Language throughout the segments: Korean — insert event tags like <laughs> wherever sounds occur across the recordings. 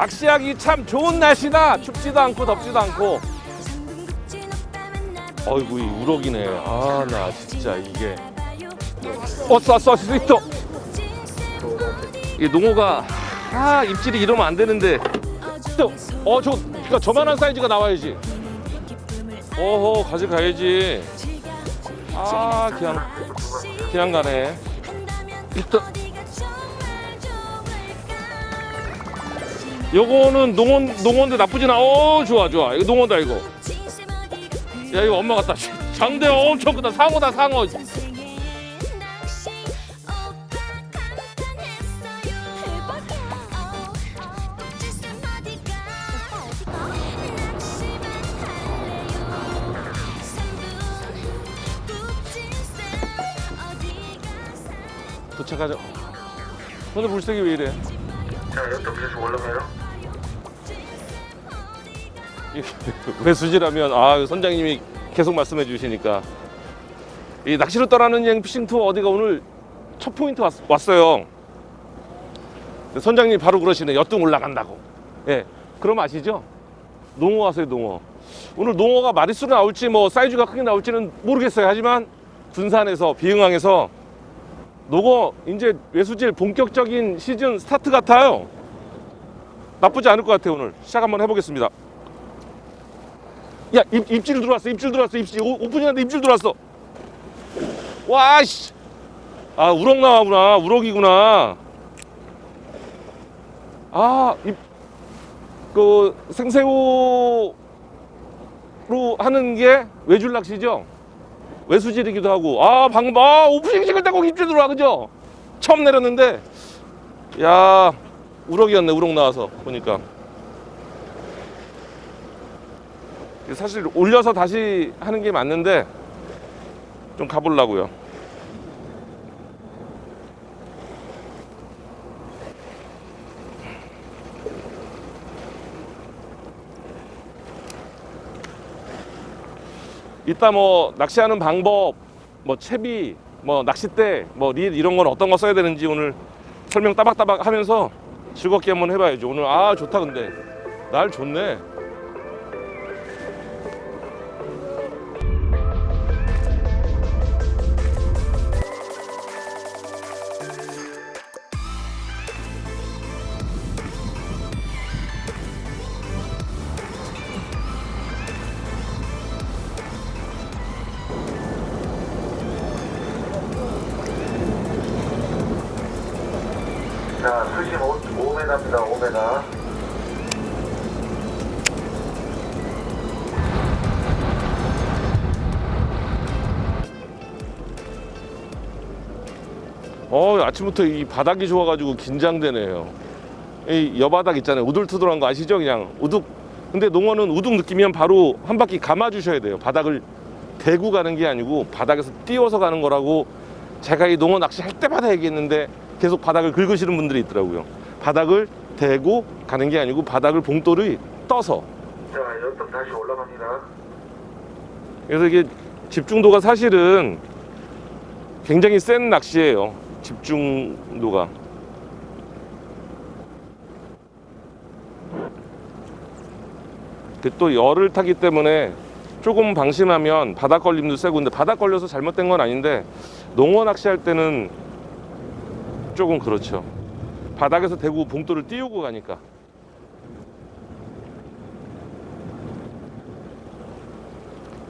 낚시하기 참 좋은 날씨다. 춥지도 않고 덥지도 않고. 어이구 이 우럭이네. 아 나 진짜 이게. 왔어 왔어 있어. 이 농어가 아 입질이 이러면 안 되는데. 어저 그러니까 저만한 사이즈가 나와야지. 어허 가져가야지. 아 그냥 그냥 가네. 일단 요거는 농원 농원데 나쁘진 않아. 어 좋아 좋아. 이거 농원다 이거. 야 이거 엄마 같다. <laughs> 장대 엄청 크다. 상어다 상어. 도착하자. 근데 물색이 왜 이래? 자, 이것도 계속 올라가요. <laughs> 왜 수지라면 아 선장님이 계속 말씀해 주시니까 이 낚시로 떠나는 여행 피싱 투어 어디가 오늘 첫 포인트 왔, 왔어요. 근데 선장님이 바로 그러시네. 여등 올라간다고. 예. 그럼 아시죠? 농어 왔어요, 농어. 오늘 농어가 마리수로 나올지 뭐 사이즈가 크게 나올지는 모르겠어요. 하지만 군산에서 비흥항에서 농어 이제 외수질 본격적인 시즌 스타트 같아요. 나쁘지 않을 것 같아요, 오늘. 시작 한번 해보겠습니다. 야, 입, 입질 들어왔어, 입질 들어왔어, 입질. 오, 오프닝한테 입질 들어왔어. 와, 씨. 아, 우럭 나와구나. 우럭이구나. 아, 입, 그, 생새우로 하는 게 외줄 낚시죠? 외수질이기도 하고. 아, 방금, 아, 오프닝 찍을 때 꼭 입질 들어와, 그죠? 처음 내렸는데, 야, 우럭이었네, 우럭 나와서. 보니까. 사실 올려서 다시 하는 게 맞는데 좀 가보려고요. 이따 뭐 낚시하는 방법, 뭐 채비, 뭐 낚싯대, 뭐 릴 이런 건 어떤 거 써야 되는지 오늘 설명 따박따박 하면서 즐겁게 한번 해봐야죠. 오늘 아 좋다 근데 날 좋네. 5m입니다, 5m. 어 아침부터 이 바닥이 좋아가지고 긴장되네요. 이 여바닥 있잖아요. 우둘투둘한 거 아시죠? 그냥 우둑. 근데 농어는 우둑 느끼면 바로 한 바퀴 감아 주셔야 돼요. 바닥을 대고 가는 게 아니고 바닥에서 띄워서 가는 거라고 제가 이 농어 낚시 할 때마다 얘기했는데 계속 바닥을 긁으시는 분들이 있더라고요. 바닥을 대고 가는 게 아니고 바닥을 봉돌이 떠서. 자, 이것도 다시 올라갑니다. 그래서 이게 집중도가 사실은 굉장히 센 낚시예요. 집중도가. 그또 열을 타기 때문에 조금 방심하면 바닥 걸림도 세고 근데 바닥 걸려서 잘못된 건 아닌데 농어 낚시할 때는 조금 그렇죠. 바닥에서 대고 봉돌을 띄우고 가니까.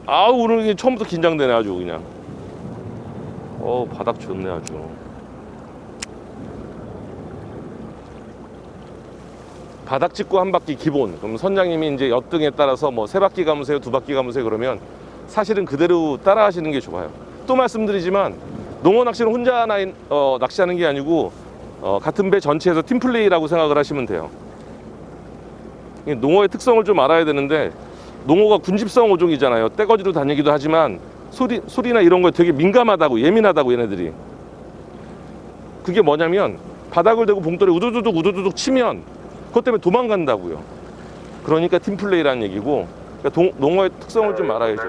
아우 오늘 처음부터 긴장되네 아주 그냥. 어 바닥 좋네 아주. 바닥 찍고 한 바퀴 기본. 그럼 선장님이 이제 엿등에 따라서 뭐 세 바퀴 감으세요, 두 바퀴 감으세요 그러면 사실은 그대로 따라 하시는 게 좋아요. 또 말씀드리지만 농어 낚시는 혼자 나, 어, 낚시하는 게 아니고 어, 같은 배 전체에서 팀플레이라고 생각을 하시면 돼요. 이 농어의 특성을 좀 알아야 되는데 농어가 군집성 어종이잖아요. 떼거지로 다니기도 하지만 소리, 소리나 이런 거에 되게 민감하다고 예민하다고 얘네들이. 그게 뭐냐면 바닥을 대고 봉돌에 우두두둑 우두두둑 치면 그것 때문에 도망간다고요. 그러니까 팀플레이라는 얘기고 그러니까 동- 농어의 특성을 좀 알아야죠.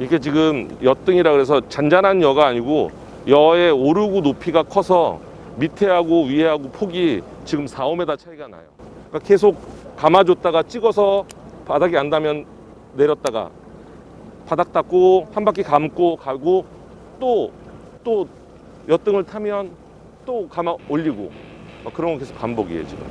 이게 지금 엿등이라 그래서 잔잔한 여가 아니고 여의 오르고 높이가 커서 밑에하고 위에하고 폭이 지금 4, 5m 차이가 나요. 그러니까 계속 감아줬다가 찍어서 바닥이 안 닿으면 내렸다가 바닥 닦고 한 바퀴 감고 가고 또 또 엿등을 타면 또 감아 올리고 막 그런 거 계속 반복이에요 지금.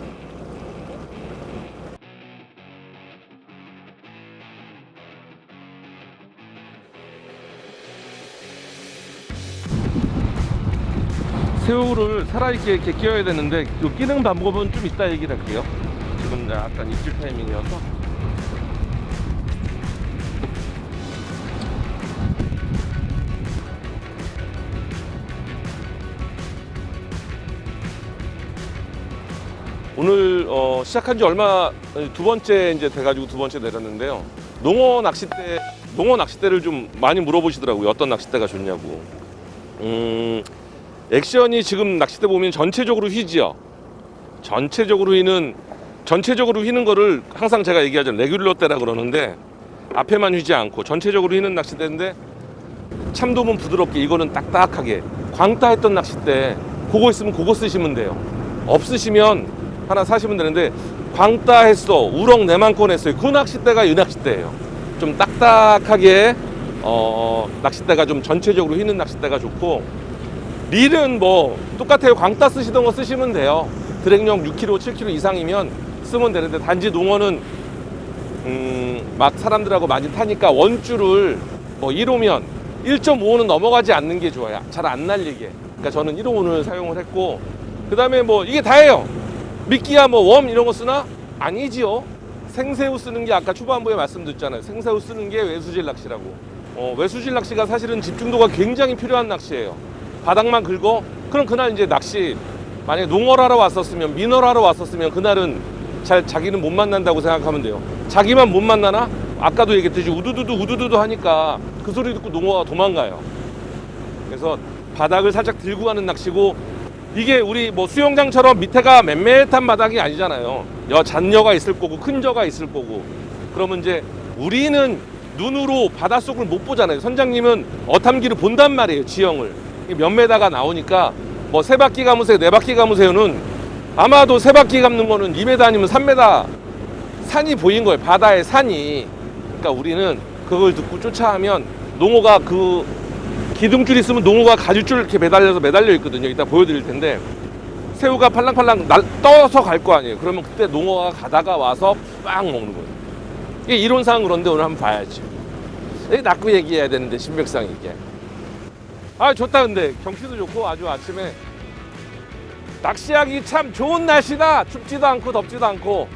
새우를 살아있게 이렇게 끼워야 되는데 그 끼는 방법은 좀 이따 얘기를 할게요. 지금 약간 입질 타이밍이어서. 오늘 어, 시작한 지 얼마 두 번째 이제 돼가지고 두 번째 내렸는데요. 농어 낚싯대 농어 낚싯대를 좀 많이 물어보시더라고요. 어떤 낚싯대가 좋냐고. 음, 액션이 지금 낚싯대 보면 전체적으로 휘지요. 전체적으로 휘는 전체적으로 휘는 거를 항상 제가 얘기하죠. 레귤러 때라 그러는데 앞에만 휘지 않고 전체적으로 휘는 낚싯대인데 참돔은 부드럽게 이거는 딱딱하게 광따했던 낚싯대 그거 있으면 그거 쓰시면 돼요. 없으시면 하나 사시면 되는데 광따했어 우럭 내만권 했어요. 그 낚싯대가 이 낚싯대예요. 좀 딱딱하게 어, 낚싯대가 좀 전체적으로 휘는 낚싯대가 좋고 릴은 뭐 똑같아요. 광따 쓰시던 거 쓰시면 돼요. 드랙력 6kg, 7kg 이상이면 쓰면 되는데 단지 농어는 음, 막 사람들하고 많이 타니까 원줄을 뭐 1호면 1.5는 넘어가지 않는 게 좋아요. 잘 안 날리게. 그러니까 저는 1호를 사용을 했고 그 다음에 뭐 이게 다예요. 미끼야 뭐 웜 이런 거 쓰나? 아니지요. 생새우 쓰는 게 아까 초반부에 말씀드렸잖아요. 생새우 쓰는 게 외수질 낚시라고. 어, 외수질 낚시가 사실은 집중도가 굉장히 필요한 낚시예요. 바닥만 긁어? 그럼 그날 이제 낚시 만약에 농어를 하러 왔었으면 민어를 하러 왔었으면 그날은 잘 자기는 못 만난다고 생각하면 돼요. 자기만 못 만나나? 아까도 얘기했듯이 우두두두 우두두두 하니까 그 소리 듣고 농어가 도망가요. 그래서 바닥을 살짝 들고 가는 낚시고 이게 우리 뭐 수영장처럼 밑에가 맴매한 바닥이 아니잖아요. 여 잔여가 있을 거고 큰 저가 있을 거고 그러면 이제 우리는 눈으로 바닷속을 못 보잖아요. 선장님은 어탐기를 본단 말이에요. 지형을 몇 메다가 나오니까 뭐 세 바퀴 감으세요, 네 바퀴 감으세요는 아마도 세 바퀴 감는 거는 2m 아니면 3m 산이 보인 거예요. 바다의 산이. 그러니까 우리는 그걸 듣고 쫓아하면 농어가 그 기둥줄 있으면 농어가 가죽줄 이렇게 매달려서 매달려 있거든요. 이따 보여드릴 텐데 새우가 팔랑팔랑 날, 떠서 갈 거 아니에요. 그러면 그때 농어가 가다가 와서 빵 먹는 거예요. 이게 이론상 그런데 오늘 한번 봐야지. 이 낚고 얘기해야 되는데 신백상 이게. 아 좋다 근데 경치도 좋고 아주 아침에 낚시하기 참 좋은 날씨다. 춥지도 않고 덥지도 않고.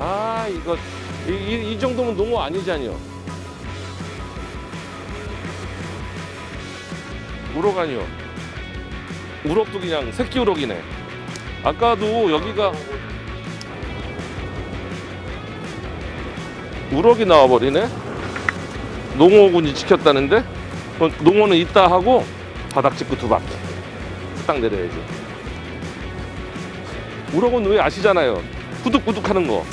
아 이거 이, 이, 이 정도면 농어 아니잖요. 우럭 아니요. 우럭도 그냥 새끼 우럭이네. 아까도 여기가 우럭이 나와버리네. 농어군이 지켰다는데 어, 농어는 이따 하고 바닥 짚고 두 바퀴 딱 내려야지. 우럭은 왜 아시잖아요. 구둑구둑 하는 거.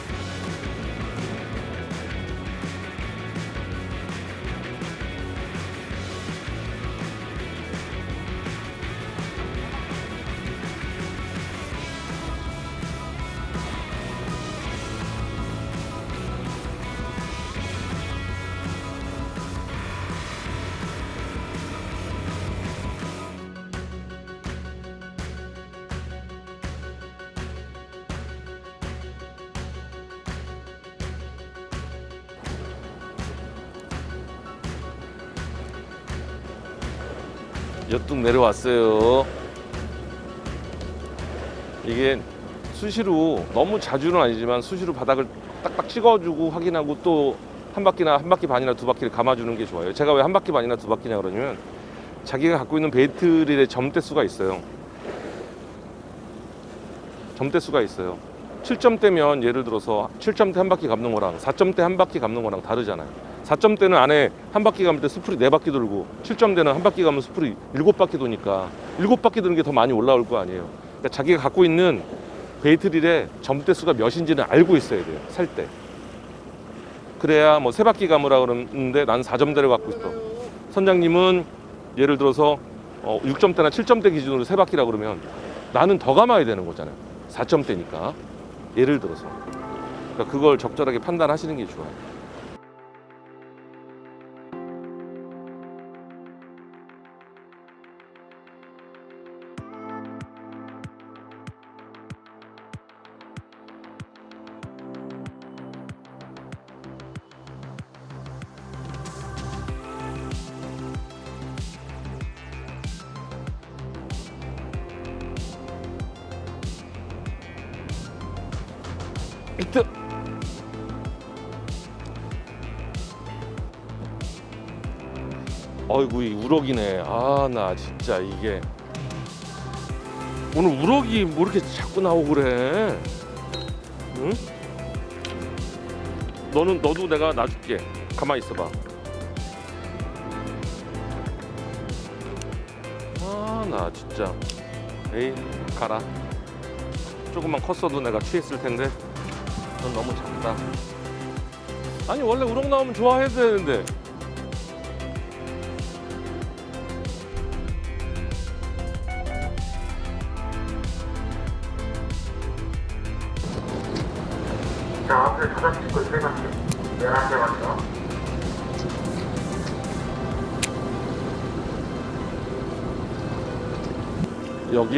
엿뚝 내려왔어요. 이게 수시로 너무 자주는 아니지만 수시로 바닥을 딱딱 찍어주고 확인하고 또 한 바퀴나 한 바퀴 반이나 두 바퀴를 감아주는 게 좋아요. 제가 왜 한 바퀴 반이나 두 바퀴냐 그러냐면 자기가 갖고 있는 베이트릴의 점대 수가 있어요. 점대 수가 있어요. 7점대면 예를 들어서 7점대 한 바퀴 감는 거랑 4점대 한 바퀴 감는 거랑 다르잖아요. 4점대는 안에 한 바퀴 때 스프리 네 바퀴 돌고 7점대는 한 바퀴 가면 스프리 일곱 바퀴 도니까 일곱 바퀴 도는 게 더 많이 올라올 거 아니에요. 그러니까 자기가 갖고 있는 베이트릴의 점대 수가 몇인지는 알고 있어야 돼요. 살 때. 그래야 뭐 세 바퀴 감으라 그러는데 난 4점대를 갖고 싶어. 선장님은 예를 들어서 어, 6점대나 7점대 기준으로 세 바퀴라 그러면 나는 더 감아야 되는 거잖아요. 4점대니까. 예를 들어서. 그러니까 그걸 적절하게 판단하시는 게 좋아요. 우럭이네. 아 나 진짜 이게 오늘 우럭이 뭐 이렇게 자꾸 나오고 그래? 응? 너는 너도 내가 놔줄게. 가만히 있어봐. 아 나 진짜 에이 가라. 조금만 컸어도 내가 취했을 텐데. 넌 너무 작다. 아니 원래 우럭 나오면 좋아해야 되는데.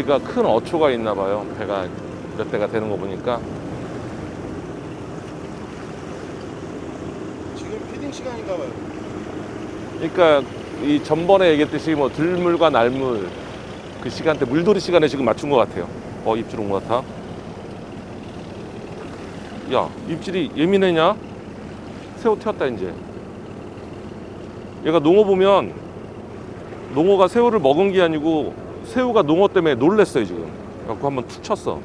여기가 큰 어초가 있나 봐요. 배가 몇 대가 되는 거 보니까. 지금 피딩 시간인가 봐요. 그러니까 이 전번에 얘기했듯이 뭐 들물과 날물 그 시간대 물돌이 시간에 지금 맞춘 것 같아요. 어 입질 온 것 같아. 야 입질이 예민해냐? 새우 튀었다 이제. 얘가 농어 보면 농어가 새우를 먹은 게 아니고 새우가 농어 때문에 놀랬어요 지금. 그래갖고 한번 툭 쳤어.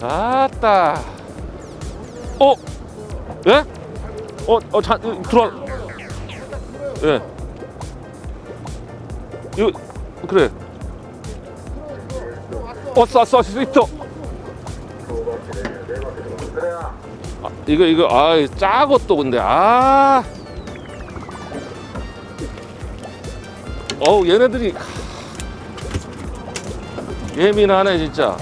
아따. 어? 예? 어, 어, 자, 어, 들어와. 예. 이거, 그래. 어, 쏴, 쏴, 스위터. 그래야. 아, 이거, 이거, 아, 짜고 또 근데, 아. 어우, 얘네들이. 예민하네, 진짜.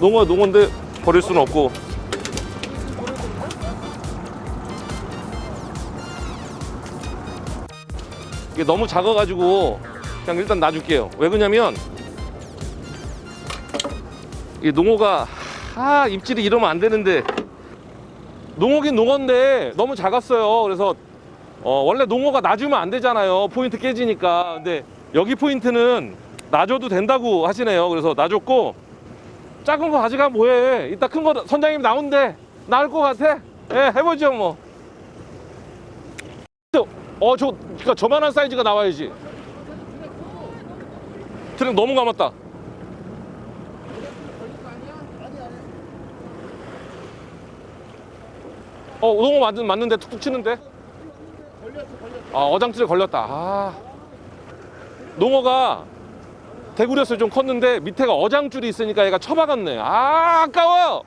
농어야 농어인데 버릴 수는 없고 이게 너무 작아가지고 그냥 일단 놔줄게요 왜 그러냐면 이 농어가 아 입질이 이러면 안 되는데. 농어긴 농어인데 너무 작았어요. 그래서 어, 원래 농어가 놔주면 안 되잖아요. 포인트 깨지니까. 근데 여기 포인트는 놔줘도 된다고 하시네요. 그래서 놔줬고 작은 거 가져가 뭐해? 이따 큰 거 선장님 나온대. 나을 것 같아? 예 해보죠 뭐. 어저 그니까 저만한 사이즈가 나와야지. 트랙 너무 감았다 어 우동어 맞는, 맞는데 툭툭 치는데? 아 어장줄에 걸렸다. 아. 농어가 대구렸어요 좀 컸는데 밑에가 어장줄이 있으니까 얘가 쳐박았네. 아 아까워!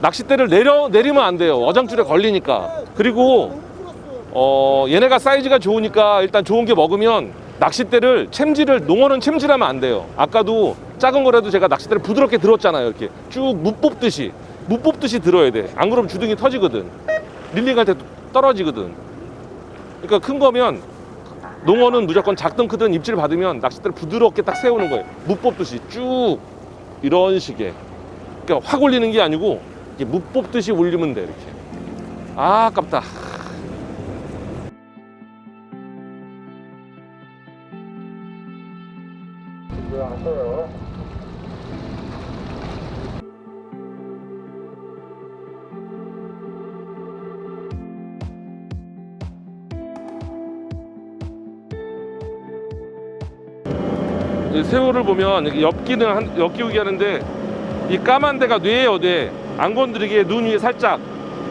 낚싯대를 내려 내리면 안 돼요. 어장줄에 걸리니까. 그리고 어 얘네가 사이즈가 좋으니까 일단 좋은 게 먹으면 낚싯대를 챔질을 농어는 챔질하면 안 돼요. 아까도 작은 거라도 제가 낚싯대를 부드럽게 들었잖아요 이렇게. 쭉 무 뽑듯이 무 뽑듯이 들어야 돼 안 그러면 주둥이 터지거든 릴링할 때 떨어지거든 그러니까 큰 거면 농어는 무조건 작든 크든 입질 받으면 낚싯대를 부드럽게 딱 세우는 거예요. 무 뽑듯이 쭉 이런 식의. 그러니까 확 올리는 게 아니고 이렇게 무 뽑듯이 올리면 돼 이렇게. 아 아깝다. 새우를 보면 엽기는 한, 엽기우기 하는데 이 까만 데가 뇌예요 뇌. 안 건드리게 눈 위에 살짝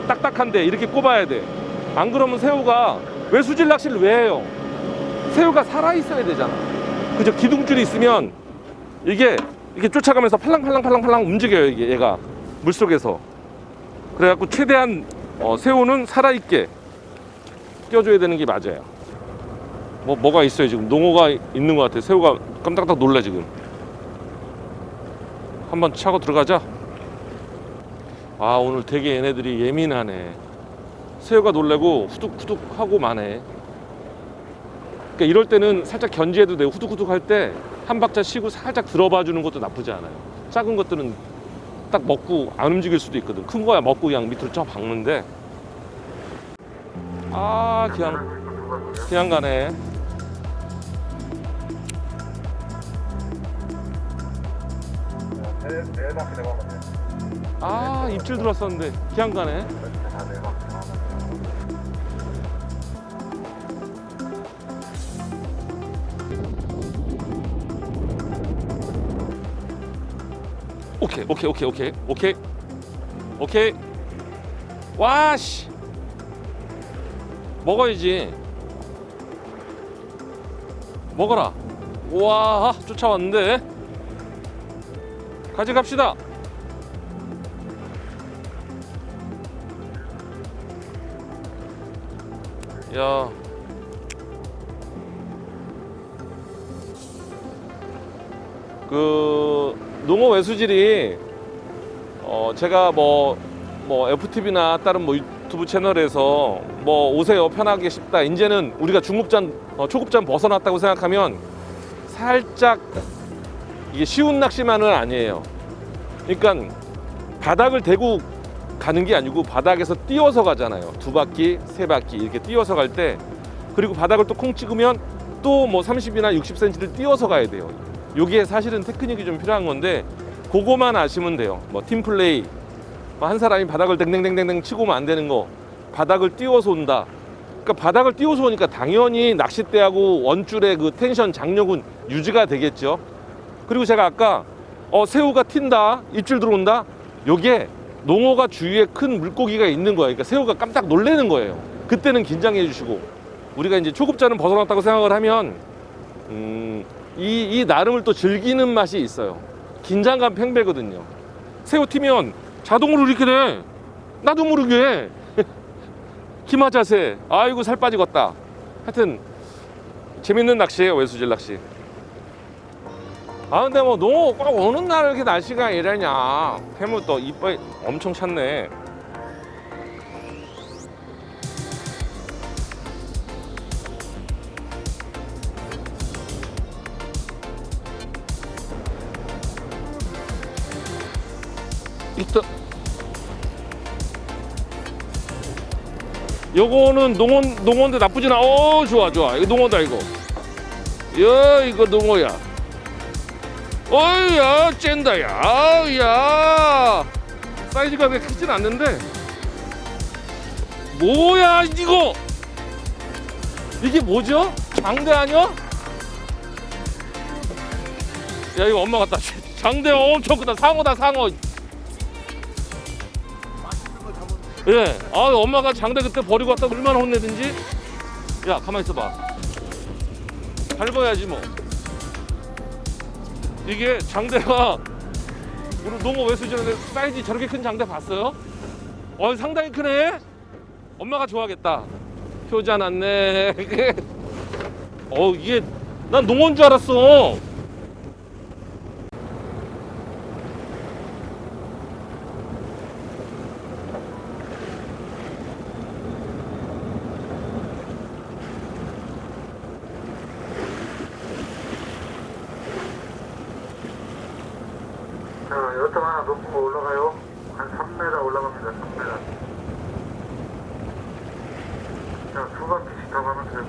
딱딱한데 이렇게 꼽아야 돼. 안 그러면 새우가 왜 수질 낚시를 왜 해요? 새우가 살아 있어야 되잖아. 그죠? 기둥줄이 있으면 이게 이렇게 쫓아가면서 팔랑팔랑팔랑팔랑 움직여요 이게 얘가 물 속에서. 그래갖고 최대한 어, 새우는 살아 있게 껴줘야 되는 게 맞아요. 뭐 뭐가 있어요 지금 농어가 있는 것 같아. 새우가 깜짝깜짝 놀라 지금. 한번 차고 들어가자. 아 오늘 되게 얘네들이 예민하네. 새우가 놀래고 후둑후둑 하고 마네. 그러니까 이럴 때는 살짝 견지해도 돼요. 후둑후둑 할 때 한 박자 쉬고 살짝 들어봐 주는 것도 나쁘지 않아요. 작은 것들은 딱 먹고 안 움직일 수도 있거든. 큰 거야 먹고 그냥 밑으로 쳐 박는데. 아 그냥 그냥 가네. 아 입질 들었었는데 그냥 가네. 오케이 오케이 오케이 오케이 오케이 오케이 와씨 먹어야지 먹어라. 와 쫓아왔는데. 가져갑시다. 야. 그 농어 외수질이 어 제가 뭐 뭐 FTV나 다른 뭐 유튜브 채널에서 뭐 오세요 편하게 쉽다 이제는 우리가 중급잔 어, 초급잔 벗어났다고 생각하면 살짝 이게 쉬운 낚시만은 아니에요. 그러니까 바닥을 대고 가는 게 아니고 바닥에서 띄워서 가잖아요. 두 바퀴, 세 바퀴 이렇게 띄워서 갈 때 그리고 바닥을 또 콩 찍으면 또 뭐 30이나 60cm를 띄워서 가야 돼요. 요게 사실은 테크닉이 좀 필요한 건데 그거만 아시면 돼요. 뭐 팀플레이 뭐 한 사람이 바닥을 댕댕댕댕댕 치고 오면 안 되는 거 바닥을 띄워서 온다. 그러니까 바닥을 띄워서 오니까 당연히 낚싯대하고 원줄의 그 텐션 장력은 유지가 되겠죠. 그리고 제가 아까 어 새우가 튄다 입질 들어온다 요게 농어가 주위에 큰 물고기가 있는 거예요. 그러니까 새우가 깜짝 놀래는 거예요. 그때는 긴장해 주시고 우리가 이제 초급자는 벗어났다고 생각을 하면 음, 이, 이 나름을 또 즐기는 맛이 있어요. 긴장감 팽배거든요. 새우 튀면 자동으로 이렇게 돼. 나도 모르게. 기마 자세. 아이고 살 빠지겠다. 하여튼 재밌는 낚시예요 외수질 낚시. 아 근데 뭐 농어 꼭 어느 날 이렇게 날씨가 이러냐. 해무 또 이빨 엄청 찼네. 있다. 요거는 농원 농원데 나쁘진 않아. 어 좋아 좋아. 이거 농어다 이거. 야 이거 농어야. 어이야 쨘다 야. 아우, 야. 사이즈가 그렇게 크진 않는데. 뭐야 이거? 이게 뭐죠? 장대 아니야? 야 이거 엄마 같다. 장대 엄청 크다. 상어다 상어. 예. 아, 엄마가 장대 그때 버리고 왔다 얼마나 혼내든지. 야, 가만 있어봐. 밟아야지 뭐. 이게 장대가 우리 농어 외수전에 사이즈 저렇게 큰 장대 봤어요? 어, 상당히 크네. 엄마가 좋아하겠다. 효자 났네. <laughs> 어, 이게 난 농어인 줄 알았어. 자, 여점 하나 높은 거 올라가요. 한 3m 올라갑니다. 3m. 자, 두 바퀴씩 더 가면 돼요.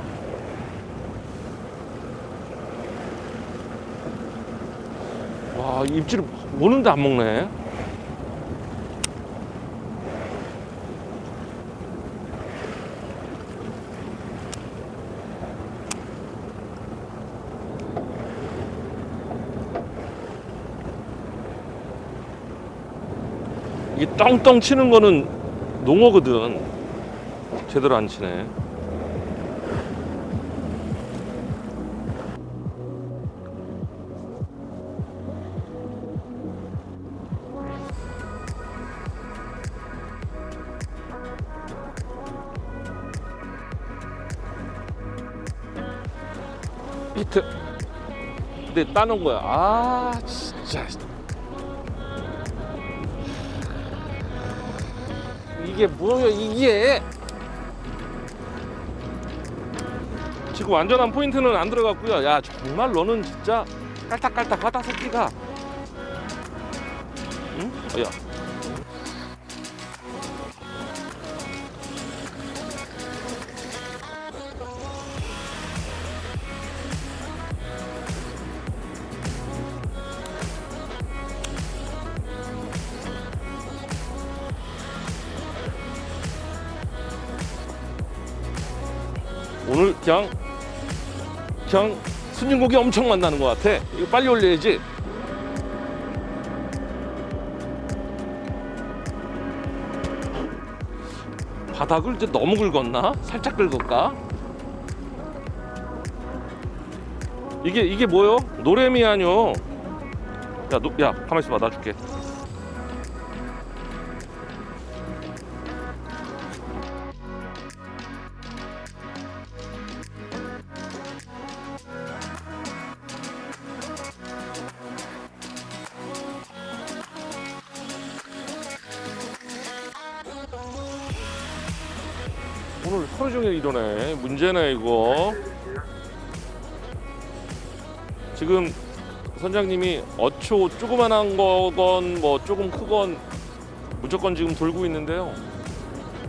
와, 입질 오는데 안 먹네. 이 떵떵 치는 거는 농어거든. 제대로 안 치네. 따는 거야. 아 진짜. 이게 뭐야 이게? 지금 완전한 포인트는 안 들어갔고요. 야 정말 너는 진짜 깔딱깔딱하다 새끼가. 응? 어, 야. 그냥 그냥 순진고기 엄청 만나는 것 같아. 이거 빨리 올려야지. 바닥을 이제 너무 긁었나? 살짝 긁을까? 이게 이게 뭐요? 노래미 아니요? 야, 노, 야, 가만 있어봐, 나 줄게. 어초 조그만한 거건 뭐 조금 크건 무조건 지금 돌고 있는데요.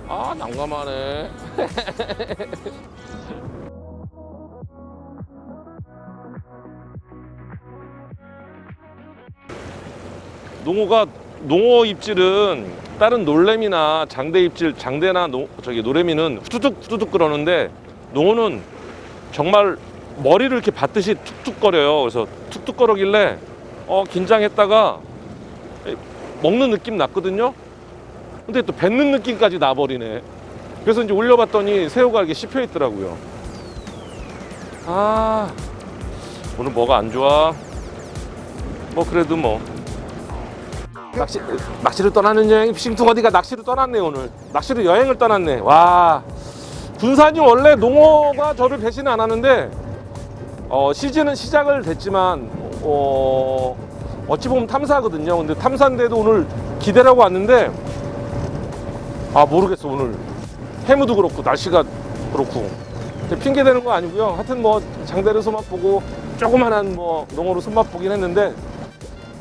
아 난감하네. <laughs> 농어가 농어 입질은 다른 놀래미나 장대 입질 장대나 노, 저기 노래미는 후두둑 후두둑 그러는데 농어는 정말 머리를 이렇게 받듯이 툭툭거려요. 그래서 툭툭거리길래 어 긴장했다가 에, 먹는 느낌 났거든요. 근데 또 뱉는 느낌까지 나버리네. 그래서 이제 올려봤더니 새우가 이렇게 씹혀 있더라고요. 아 오늘 뭐가 안 좋아? 뭐 그래도 뭐 낚시 낚시를 떠나는 여행 피싱 투 어디가 낚시를 떠났네 오늘 낚시를 여행을 떠났네 와 군산이 원래 농어가 저를 배신 안 하는데 어, 시즌은 시작을 됐지만 어, 어찌 보면 탐사거든요 근데 탐사인데도 오늘 기대라고 왔는데 아 모르겠어 오늘 해무도 그렇고 날씨가 그렇고 핑계 대는 거 아니고요 하여튼 뭐 장대를 손맛 보고 조그만한 뭐 농어로 손맛 보긴 했는데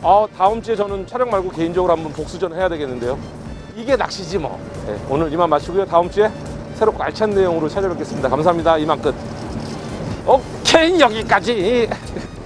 아, 다음 주에 저는 촬영 말고 개인적으로 한번 복수전 해야 되겠는데요. 이게 낚시지 뭐. 네, 오늘 이만 마치고요. 다음 주에 새롭고 알찬 내용으로 찾아뵙겠습니다. 감사합니다. 이만 끝. 오케이 여기까지. <laughs>